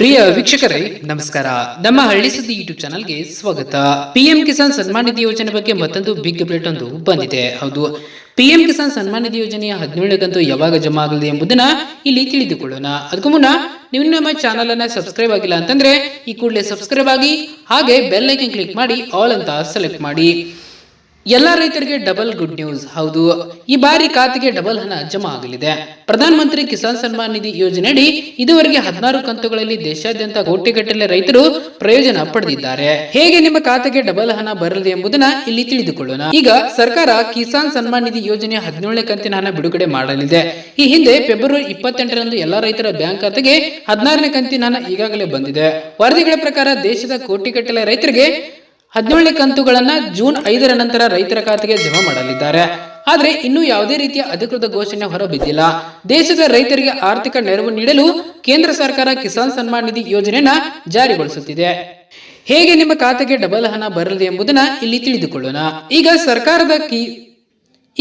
ಪ್ರಿಯ ವೀಕ್ಷಕರೇ, ನಮಸ್ಕಾರ. ನಮ್ಮ ಹಳ್ಳಿ ಸುದ್ದಿ ಯೂಟ್ಯೂಬ್ ಚಾನಲ್ಗೆ ಸ್ವಾಗತ. ಪಿಎಂ ಕಿಸಾನ್ ಸನ್ಮಾನ್ ನಿಧಿ ಯೋಜನೆ ಬಗ್ಗೆ ಮತ್ತೊಂದು ಬಿಗ್ ಅಪ್ಡೇಟ್ ಒಂದು ಬಂದಿದೆ. ಹೌದು ಪಿಎಂ ಕಿಸಾನ್ ಸನ್ಮಾನ್ ನಿಧಿ ಯೋಜನೆಯ ಹದಿನೇಳನೇ ಕಂತು ಯಾವಾಗ ಜಮಾ ಆಗಲಿದೆ ಎಂಬುದನ್ನ ಇಲ್ಲಿ ತಿಳಿದುಕೊಳ್ಳೋಣ. ಅದಕ್ಕೂ ಮುನ್ನ, ನೀವು ನಮ್ಮ ಚಾನಲ್ ಅನ್ನ ಸಬ್ಸ್ಕ್ರೈಬ್ ಆಗಿಲ್ಲ ಅಂತಂದ್ರೆ, ಈ ಕೂಡಲೇ ಸಬ್ಸ್ಕ್ರೈಬ್ ಆಗಿ, ಹಾಗೆ ಬೆಲ್ ಐಕನ್ ಕ್ಲಿಕ್ ಮಾಡಿ ಆಲ್ ಅಂತ ಸೆಲೆಕ್ಟ್ ಮಾಡಿ. ಎಲ್ಲ ರೈತರಿಗೆ ಡಬಲ್ ಗುಡ್ ನ್ಯೂಸ್ ಹೌದು. ಈ ಬಾರಿ ಖಾತೆಗೆ ಡಬಲ್ ಹಣ ಜಮಾ ಆಗಲಿದೆ. ಪ್ರಧಾನ ಮಂತ್ರಿ ಕಿಸಾನ್ ಸನ್ಮಾನ್ ನಿಧಿ ಯೋಜನೆಯಡಿ ಇದುವರೆಗೆ ಹದಿನಾರು ಕಂತುಗಳಲ್ಲಿ ದೇಶಾದ್ಯಂತ ಕೋಟಿಗಟ್ಟಲೆ ರೈತರು ಪ್ರಯೋಜನ ಪಡೆದಿದ್ದಾರೆ. ಹೇಗೆ ನಿಮ್ಮ ಖಾತೆಗೆ ಡಬಲ್ ಹಣ ಬರಲಿದೆ ಎಂಬುದನ್ನ ಇಲ್ಲಿ ತಿಳಿದುಕೊಳ್ಳೋಣ. ಈಗ ಸರ್ಕಾರ ಕಿಸಾನ್ ಸನ್ಮಾನ್ ನಿಧಿ ಯೋಜನೆಯ ಹದಿನೇಳನೇ ಕಂತಿನ ಹಣ ಬಿಡುಗಡೆ ಮಾಡಲಿದೆ. ಈ ಹಿಂದೆ ಫೆಬ್ರವರಿ ಇಪ್ಪತ್ತೆಂಟರಂದು ಎಲ್ಲಾ ರೈತರ ಬ್ಯಾಂಕ್ ಖಾತೆಗೆ ಹದಿನಾರನೇ ಕಂತಿನ ಹಣ ಈಗಾಗಲೇ ಬಂದಿದೆ. ವರದಿಗಳ ಪ್ರಕಾರ ದೇಶದ ಕೋಟಿಗಟ್ಟಲೆ ರೈತರಿಗೆ ಹದಿನೇಳನೇ ಕಂತುಗಳನ್ನ ಜೂನ್ ಐದರ ನಂತರ ರೈತರ ಖಾತೆಗೆ ಜಮಾ ಮಾಡಲಿದ್ದಾರೆ. ಆದ್ರೆ ಇನ್ನೂ ಯಾವುದೇ ರೀತಿಯ ಅಧಿಕೃತ ಘೋಷಣೆ ಹೊರಬಿದ್ದಿಲ್ಲ. ದೇಶದ ರೈತರಿಗೆ ಆರ್ಥಿಕ ನೆರವು ನೀಡಲು ಕೇಂದ್ರ ಸರ್ಕಾರ ಕಿಸಾನ್ ಸನ್ಮಾನ್ ನಿಧಿ ಯೋಜನೆಯನ್ನ ಜಾರಿಗೊಳಿಸುತ್ತಿದೆ. ಹೇಗೆ ನಿಮ್ಮ ಖಾತೆಗೆ ಡಬಲ್ ಹಣ ಬರಲಿದೆ ಎಂಬುದನ್ನ ಇಲ್ಲಿ ತಿಳಿದುಕೊಳ್ಳೋಣ. ಈಗ ಸರ್ಕಾರದ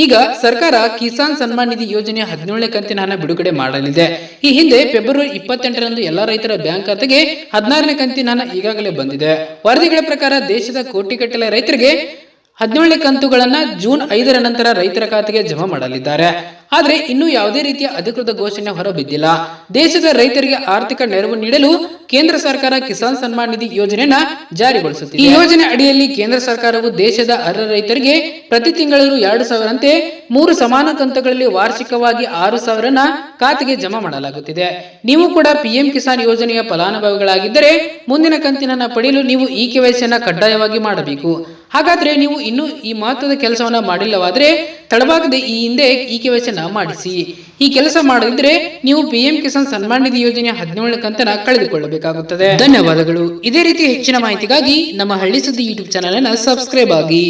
ಈಗ ಸರ್ಕಾರ ಕಿಸಾನ್ ಸನ್ಮಾನ್ ನಿಧಿ ಯೋಜನೆಯ ಹದಿನೇಳನೇ ಕಂತಿನ ಹಣ ಬಿಡುಗಡೆ ಮಾಡಲಿದೆ. ಈ ಹಿಂದೆ ಫೆಬ್ರವರಿ ಇಪ್ಪತ್ತೆಂಟರಂದು ಎಲ್ಲಾ ರೈತರ ಬ್ಯಾಂಕ್ ಖಾತೆಗೆ ಹದಿನಾರನೇ ಕಂತಿನ ಹಣ ಈಗಾಗಲೇ ಬಂದಿದೆ. ವರದಿಗಳ ಪ್ರಕಾರ ದೇಶದ ಕೋಟಿಗಟ್ಟಲೆ ರೈತರಿಗೆ ಹದಿನೇಳನೇ ಕಂತುಗಳನ್ನ ಜೂನ್ ಐದರ ನಂತರ ರೈತರ ಖಾತೆಗೆ ಜಮಾ ಮಾಡಲಿದ್ದಾರೆ. ಆದರೆ ಇನ್ನೂ ಯಾವುದೇ ರೀತಿಯ ಅಧಿಕೃತ ಘೋಷಣೆ ಹೊರಬಿದ್ದಿಲ್ಲ. ದೇಶದ ರೈತರಿಗೆ ಆರ್ಥಿಕ ನೆರವು ನೀಡಲು ಕೇಂದ್ರ ಸರ್ಕಾರ ಕಿಸಾನ್ ಸನ್ಮಾನ್ ನಿಧಿ ಯೋಜನೆಯನ್ನ ಜಾರಿಗೊಳಿಸುತ್ತಿದೆ. ಈ ಯೋಜನೆ ಅಡಿಯಲ್ಲಿ ಕೇಂದ್ರ ಸರ್ಕಾರವು ದೇಶದ ಅರ್ಹ ರೈತರಿಗೆ ಪ್ರತಿ ತಿಂಗಳು ಎರಡು ಸಾವಿರಂತೆ ಮೂರು ಸಮಾನ ಕಂತುಗಳಲ್ಲಿ ವಾರ್ಷಿಕವಾಗಿ ಆರು ಸಾವಿರನ ಖಾತೆಗೆ ಜಮಾ ಮಾಡಲಾಗುತ್ತಿದೆ. ನೀವು ಕೂಡ ಪಿಎಂ ಕಿಸಾನ್ ಯೋಜನೆಯ ಫಲಾನುಭವಿಗಳಾಗಿದ್ದರೆ ಮುಂದಿನ ಕಂತಿನ ಪಡೆಯಲು ನೀವು ಈ ಕೆವೈಸಿಯನ್ನ ಕಡ್ಡಾಯವಾಗಿ ಮಾಡಬೇಕು. ಹಾಗಾದ್ರೆ ನೀವು ಇನ್ನೂ ಈ ಮಹತ್ವದ ಕೆಲಸವನ್ನ ಮಾಡಿಲ್ಲವಾದ್ರೆ ತಡವಾಗದೆ ಈ ಹಿಂದೆ ಈ ಕೆವೈಸಿಯನ್ನ ಮಾಡಿಸಿ. ಈ ಕೆಲಸ ಮಾಡದಿದ್ರೆ ನೀವು ಪಿಎಂ ಕಿಸಾನ್ ಸನ್ಮಾನ್ ನಿಧಿ ಯೋಜನೆ ಹದಿನೇಳನೇ ಕಂತನ ಕಳೆದುಕೊಳ್ಳಬೇಕಾಗುತ್ತದೆ. ಧನ್ಯವಾದಗಳು. ಇದೇ ರೀತಿ ಹೆಚ್ಚಿನ ಮಾಹಿತಿಗಾಗಿ ನಮ್ಮ ಹಳ್ಳಿ ಸುದ್ದಿ ಯೂಟ್ಯೂಬ್ ಚಾನಲ್ ಅನ್ನು ಸಬ್ಸ್ಕ್ರೈಬ್ ಆಗಿ.